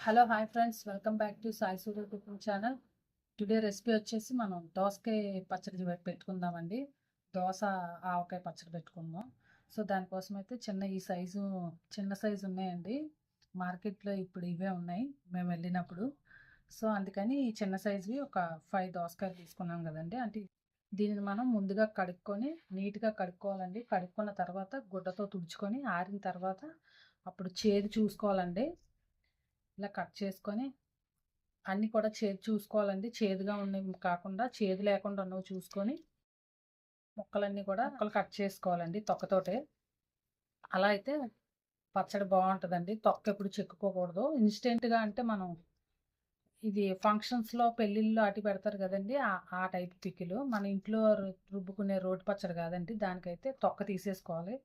Hello hi friends welcome back to Sai Surya cooking channel today recipe వచ్చేసి మనం దోసకాయ పచ్చడి పెట్టుకుందామండి. దోస ఆవకాయ పచ్చడి పెట్టుకుందాం. సో దానికోసం అయితే చిన్న ఈ సైజు చిన్న సైజు ఉన్నాయండి. మార్కెట్లో ఇప్పుడు ఇవే ఉన్నాయి మేము వెళ్ళినప్పుడు. సో అందుకని ఈ చిన్న సైజువి ఒక ఫైవ్ దోసకాయలు తీసుకున్నాం కదండి. అంటే దీనిని మనం ముందుగా కడుక్కొని నీట్గా కడుక్కోవాలండి. కడుక్కున్న తర్వాత గుడ్డతో తుడుచుకొని ఆరిన తర్వాత అప్పుడు చేదు చూసుకోవాలండి. ఇలా కట్ చేసుకొని అన్నీ కూడా చేదు చూసుకోవాలండి. చేదుగా ఉన్నవి కాకుండా చేదు లేకుండా ఉన్నవి చూసుకొని ముక్కలన్నీ కూడా ముక్కలు కట్ చేసుకోవాలండి తొక్కతోటే. అలా అయితే పచ్చడి బాగుంటుందండి. తొక్క ఎప్పుడు చెక్కుకోకూడదు. ఇన్స్టెంట్గా అంటే మనం ఇది ఫంక్షన్స్లో పెళ్ళిళ్ళు అటు పెడతారు కదండి ఆ- టైప్ పిక్కిలు. మన ఇంట్లో రు- రుబ్బుకునే రోడ్డు పచ్చడి కాదండి. దానికైతే తొక్క తీసేసుకోవాలి.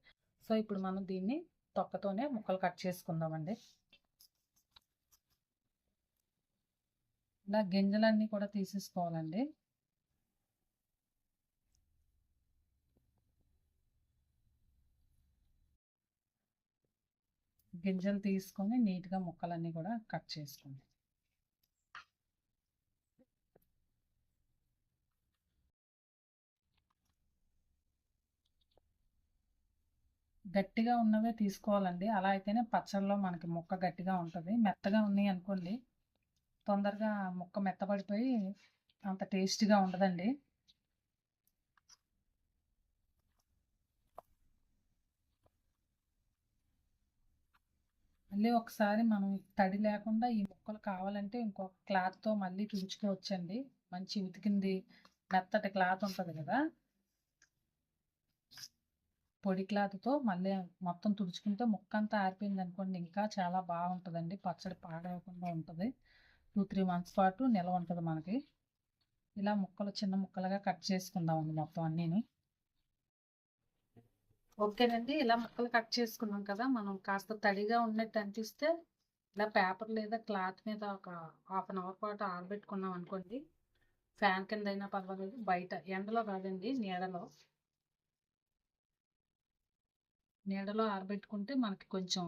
సో ఇప్పుడు మనం దీన్ని తొక్కతోనే ముక్కలు కట్ చేసుకుందామండి. ఇలా గింజలన్నీ కూడా తీసేసుకోవాలండి. గింజలు తీసుకొని నీట్గా ముక్కలన్నీ కూడా కట్ చేసుకోండి. గట్టిగా ఉన్నవే తీసుకోవాలండి. అలా అయితేనే పచ్చళ్ళలో మనకి ముక్క గట్టిగా ఉంటుంది. మెత్తగా ఉన్నాయి అనుకోండి తొందరగా ముక్క మెత్తబడిపోయి అంత టేస్టీగా ఉండదండి. మళ్ళీ ఒకసారి మనం తడి లేకుండా ఈ ముక్కలు కావాలంటే ఇంకొక క్లాత్తో మళ్ళీ తుడుచుకోవచ్చండి. మంచి ఉతికింది మెత్తటి క్లాత్ ఉంటుంది కదా. పొడి క్లాత్తో మళ్ళీ మొత్తం తుడుచుకుంటే ముక్క అంతా ఆరిపోయింది అనుకోండి ఇంకా చాలా బాగుంటుందండి. పచ్చడి పాడవకుండా ఉంటుంది. టూ త్రీ మంత్స్ పాటు నిల్వ ఉంటుంది మనకి. ఇలా ముక్కలు చిన్న ముక్కలుగా కట్ చేసుకుందామండి మొత్తం అన్నీని. ఓకేనండి ఇలా ముక్కలు కట్ చేసుకున్నాం కదా మనం కాస్త తడిగా ఉన్నట్టు అనిపిస్తే ఇలా పేపర్ లేదా క్లాత్ మీద ఒక హాఫ్ అన్ అవర్ పాటు ఆరబెట్టుకున్నాం అనుకోండి ఫ్యాన్ కింద అయినా పర్వాలేదు బయట ఎండలో కాదండి నీడలో. నీడలో ఆరబెట్టుకుంటే మనకి కొంచెం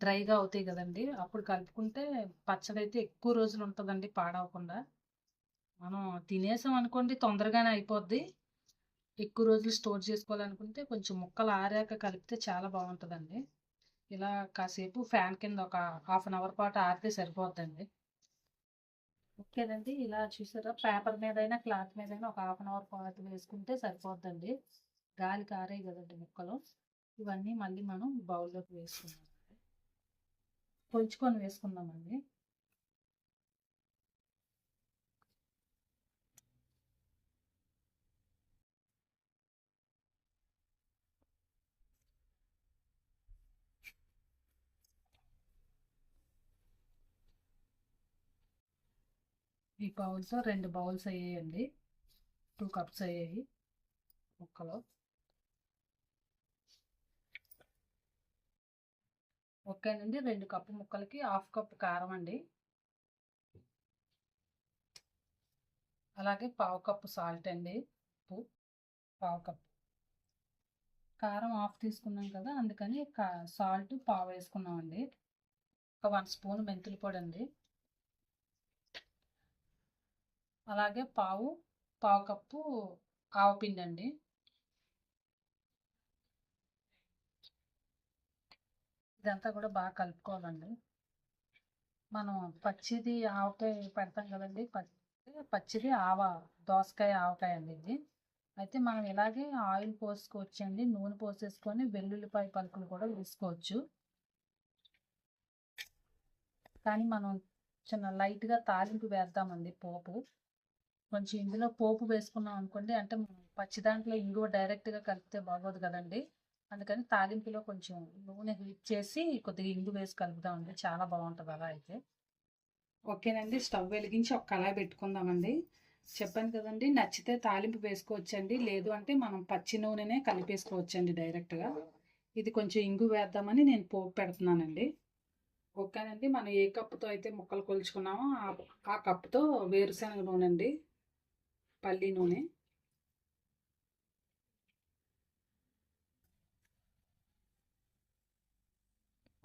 డ్రైగా అవుతాయి కదండి. అప్పుడు కలుపుకుంటే పచ్చడి అయితే ఎక్కువ రోజులు ఉంటుందండి పాడవకుండా. మనం తినేసాం అనుకోండి తొందరగానే అయిపోద్ది. ఎక్కువ రోజులు స్టోర్ చేసుకోవాలనుకుంటే కొంచెం ముక్కలు ఆరాక కలిపితే చాలా బాగుంటుందండి. ఇలా కాసేపు ఫ్యాన్ కింద ఒక హాఫ్ అన్ అవర్ పాటు ఆరితే సరిపోద్దండి. ఓకేనండి. ఇలా చూసారా? పేపర్ మీదైనా క్లాత్ మీదైనా ఒక హాఫ్ అన్ అవర్ పాటు వేసుకుంటే సరిపోద్దండి. గాలికి ఆరాయి కదండి ముక్కలు. ఇవన్నీ మళ్ళీ మనం బౌల్లోకి వేసుకున్నాం కొలుచుకొని వేసుకుందామండి. ఈ బౌల్స్ రెండు బౌల్స్ అయ్యాయండి. టూ కప్స్ అయ్యాయి. ముక్కలు. ఓకేనండి రెండు కప్పు ముక్కలకి హాఫ్ కప్పు కారం అండి. అలాగే పావు కప్పు సాల్ట్ అండి. ఉప్పు పావు కప్పు. కారం హాఫ్ తీసుకున్నాం కదా అందుకని సాల్ట్ పావు వేసుకున్నామండి. ఒక వన్ స్పూన్ మెంతుల పొడి అండి. అలాగే పావు పావు కప్పు ఆవపిండి అండి. ఇదంతా కూడా బాగా కలుపుకోవాలండి. మనం పచ్చిది ఆవకాయ పెడతాం కదండి. పచ్చి పచ్చిది ఆవ దోసకాయ ఆవకాయ అండి ఇది. అయితే మనం ఇలాగే ఆయిల్ పోసుకోవచ్చండి. నూనె పోసేసుకొని వెల్లుల్లిపాయ పలుకులు కూడా వేసుకోవచ్చు. కానీ మనం చిన్న లైట్గా తాలింపు వేద్దామండి పోపు. కొంచెం ఇందులో పోపు వేసుకున్నాం అనుకోండి అంటే పచ్చి దాంట్లో ఇంగువ డైరెక్ట్గా కలిపితే బాగోదు కదండి. అందుకని తాలింపులో కొంచెం నూనె హీట్ చేసి కొద్దిగా ఇంగు వేసి కలుపుదామండి. చాలా బాగుంటుంది అలా అయితే. ఓకేనండి. స్టవ్ వెలిగించి ఒక కళాయి పెట్టుకుందామండి. చెప్పాను కదండి నచ్చితే తాలింపు వేసుకోవచ్చండి. లేదు అంటే మనం పచ్చి నూనెనే కలిపేసుకోవచ్చండి డైరెక్ట్గా. ఇది కొంచెం ఇంగు వేద్దామని నేను పోపు పెడుతున్నానండి. ఓకేనండి. మనం ఏ కప్పుతో అయితే ముక్కలు కొలుచుకున్నామో ఆ కప్పుతో వేరుశనగ నూనె అండి పల్లి నూనె.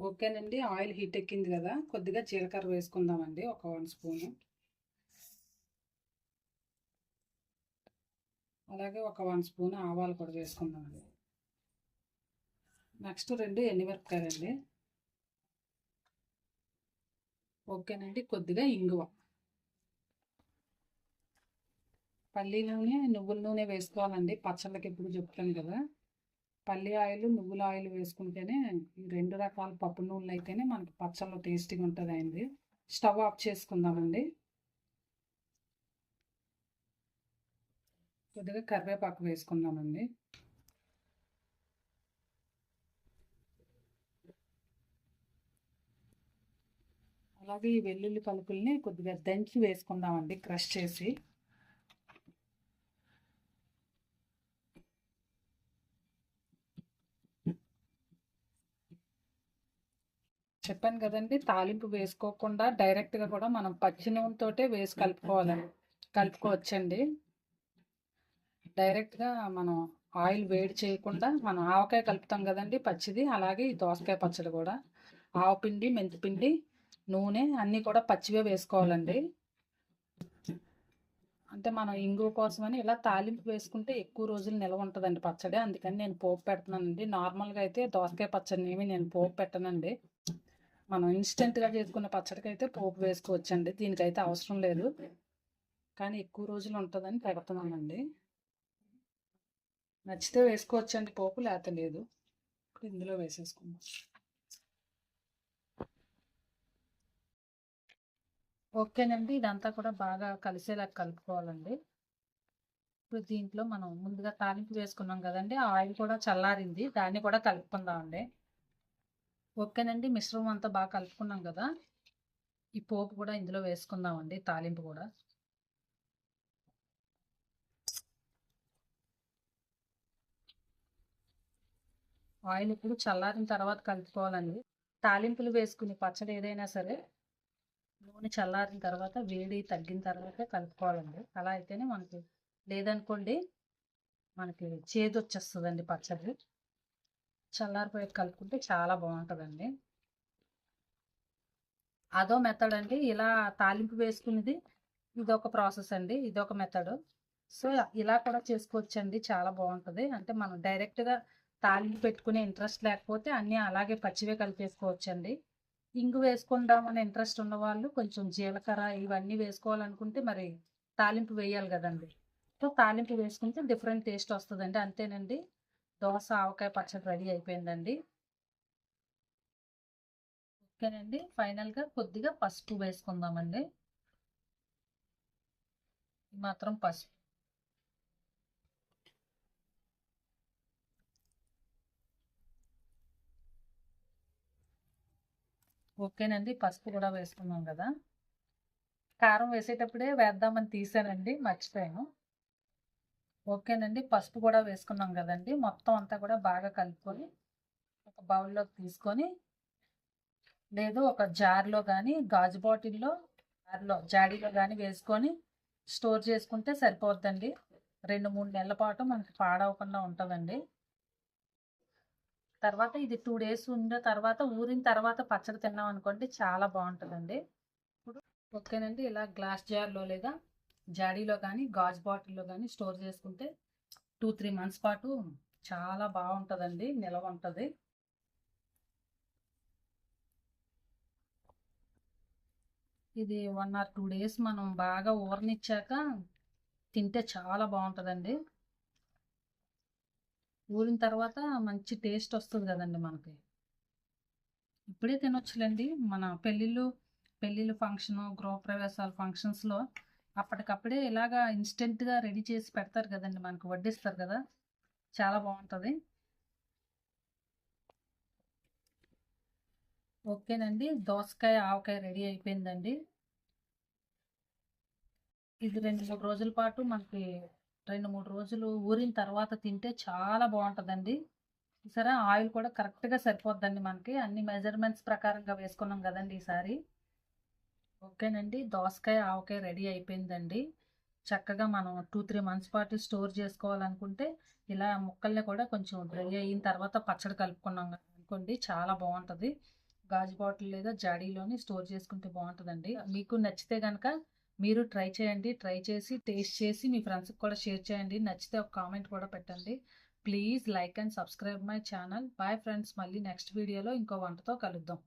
ఓకేనండి. ఆయిల్ హీట్ ఎక్కింది కదా కొద్దిగా జీలకర్ర వేసుకుందామండి ఒక వన్ స్పూను. అలాగే ఒక వన్ స్పూన్ ఆవాలు కూడా వేసుకుందామండి. నెక్స్ట్ రెండు ఎన్నిమిరపకాయలండి ఓకేనండి కొద్దిగా ఇంగువ. పల్లీ నూనె నువ్వుల నూనె వేసుకోవాలండి పచ్చళ్ళకి ఎప్పుడు చెప్తాను కదా. పల్లి ఆయిల్ నువ్వుల ఆయిల్ వేసుకుంటేనే ఈ రెండు రకాల పప్పు నూనెలు అయితేనే మనకి పచ్చళ్ళు టేస్టీగా ఉంటుంది అయింది స్టవ్ ఆఫ్ చేసుకుందామండి. కొద్దిగా కరివేపాకు వేసుకుందామండి. అలాగే ఈ వెల్లుల్లి పలుకుల్ని కొద్దిగా దంచి వేసుకుందామండి క్రష్ చేసి. చెప్పాను కదండి తాలింపు వేసుకోకుండా డైరెక్ట్గా కూడా మనం పచ్చి నూనెతోటే వేసి కలుపుకోవాలండి కలుపుకోవచ్చండి. డైరెక్ట్గా మనం ఆయిల్ వేడి చేయకుండా మనం ఆవకాయ కలుపుతాం కదండి పచ్చిది అలాగే ఈ దోసకాయ పచ్చడి కూడా. ఆవపిండి మెంతిపిండి నూనె అన్నీ కూడా పచ్చివే వేసుకోవాలండి. అంటే మనం ఇంగువ కోసమని ఇలా తాలింపు వేసుకుంటే ఎక్కువ రోజులు నిల్వ ఉంటుందండి పచ్చడి. అందుకని నేను పోపు పెడుతున్నానండి. నార్మల్గా అయితే దోసకాయ పచ్చడిని ఏమి నేను పోపు పెట్టనండి. మనం ఇన్స్టెంట్గా చేసుకున్న పచ్చడికి అయితే పోపు వేసుకోవచ్చండి. దీనికైతే అవసరం లేదు. కానీ ఎక్కువ రోజులు ఉంటుందని పెడుతున్నానండి నచ్చితే వేసుకోవచ్చండి పోపు లేత లేదు. ఇప్పుడు ఇందులో వేసేసుకుందాం. ఓకేనండి. ఇదంతా కూడా బాగా కలిసేలా కలుపుకోవాలండి. ఇప్పుడు దీంట్లో మనం ముందుగా తాలింపు వేసుకున్నాం కదండి. ఆయిల్ కూడా చల్లారింది. దాన్ని కూడా కలుపుకుందామండి. ఓకేనండి మిశ్రమం అంతా బాగా కలుపుకున్నాం కదా. ఈ పోపు కూడా ఇందులో వేసుకుందామండి తాలింపు కూడా. ఆయిల్ ఇప్పుడు చల్లారిన తర్వాత కలుపుకోవాలండి. తాలింపులు వేసుకుని పచ్చడి ఏదైనా సరే నూనె చల్లారిన తర్వాత వేడి తగ్గిన తర్వాత కలుపుకోవాలండి. అలా అయితేనే మనకి లేదనుకోండి మనకి చేదు వచ్చేస్తుందండి పచ్చడి. చల్లారిపోయి కలుపుకుంటే చాలా బాగుంటుందండి. అదో మెథడ్ అండి. ఇలా తాలింపు వేసుకునేది ఇదొక ప్రాసెస్ అండి. ఇదొక మెథడ్ సో ఇలా కూడా చేసుకోవచ్చండి. చాలా బాగుంటుంది. అంటే మనం డైరెక్ట్గా తాలింపు పెట్టుకునే ఇంట్రెస్ట్ లేకపోతే అన్నీ అలాగే పచ్చివే కలిపేసుకోవచ్చండి. ఇంగు వేసుకుందామని ఇంట్రెస్ట్ ఉన్నవాళ్ళు కొంచెం జీలకర్ర ఇవన్నీ వేసుకోవాలనుకుంటే మరి తాలింపు వేయాలి కదండి. సో తాలింపు వేసుకుంటే డిఫరెంట్ టేస్ట్ వస్తుందండి. అంతేనండి. దోశ ఆవకాయ పచ్చడి రెడీ అయిపోయిందండి. ఓకేనండి. ఫైనల్గా కొద్దిగా పసుపు వేసుకుందామండి. మాత్రం పసుపు. ఓకేనండి. పసుపు కూడా వేసుకున్నాం కదా. కారం వేసేటప్పుడే వేద్దామని తీసానండి. మర్చిపోయాను. ఓకేనండి. పసుపు కూడా వేసుకున్నాం కదండి. మొత్తం అంతా కూడా బాగా కలుపుకొని ఒక బౌల్లోకి తీసుకొని లేదు ఒక జార్లో కానీ గాజు బాటిల్లో జార్లో జాడీలో కానీ వేసుకొని స్టోర్ చేసుకుంటే సరిపోద్దండి. రెండు మూడు నెలల పాటు మనకి పాడవకుండా ఉంటుందండి. తర్వాత ఇది టూ డేస్ ఉన్న తర్వాత ఊరిన తర్వాత పచ్చడి తిన్నాం అనుకోండి చాలా బాగుంటుందండి. ఇప్పుడు ఓకేనండి. ఇలా గ్లాస్ జార్లో లేదా జాడీలో కానీ గాజు బాటిల్లో కానీ స్టోర్ చేసుకుంటే టూ త్రీ మంత్స్ పాటు చాలా బాగుంటుందండి నిలవ ఉంటుంది. ఇది వన్ ఆర్ టూ డేస్ మనం బాగా ఊరనిచ్చాక తింటే చాలా బాగుంటుందండి. ఊరిన తర్వాత మంచి టేస్ట్ వస్తుంది కదండి మనకి. ఇప్పుడే తినొచ్చులేండి మన పెళ్ళిళ్ళు పెళ్ళిళ్ళు ఫంక్షన్ గృహప్రవేశాల ఫంక్షన్స్లో అప్పటికప్పుడే ఇలాగా ఇన్స్టెంట్గా రెడీ చేసి పెడతారు కదండి మనకు వడ్డిస్తారు కదా. చాలా బాగుంటుంది. ఓకేనండి. దోసకాయ ఆవకాయ రెడీ అయిపోయిందండి. ఇది రెండు మూడు రోజుల పాటు మనకి రెండు మూడు రోజులు ఊరిన తర్వాత తింటే చాలా బాగుంటుందండి. సరే ఆయిల్ కూడా కరెక్ట్గా సరిపోద్దండి మనకి. అన్ని మెజర్మెంట్స్ ప్రకారంగా వేసుకున్నాం కదండి ఈసారి. ఓకేనండి. దోసకాయ ఆవకాయ రెడీ అయిపోయిందండి. చక్కగా మనం టూ త్రీ మంత్స్ పాటు స్టోర్ చేసుకోవాలనుకుంటే ఇలా ముక్కల్ని కూడా కొంచెం డ్రై అయిన తర్వాత పచ్చడి కలుపుకున్నాం అనుకోండి చాలా బాగుంటుంది. గాజు బాటిల్ లేదా జాడీలోని స్టోర్ చేసుకుంటే బాగుంటుందండి. మీకు నచ్చితే కనుక మీరు ట్రై చేయండి. ట్రై చేసి టేస్ట్ చేసి మీ ఫ్రెండ్స్కి కూడా షేర్ చేయండి. నచ్చితే ఒక కామెంట్ కూడా పెట్టండి. Please like and subscribe my channel. Bye friends. మళ్ళీ నెక్స్ట్ వీడియోలో ఇంకో వంటతో కలుద్దాం.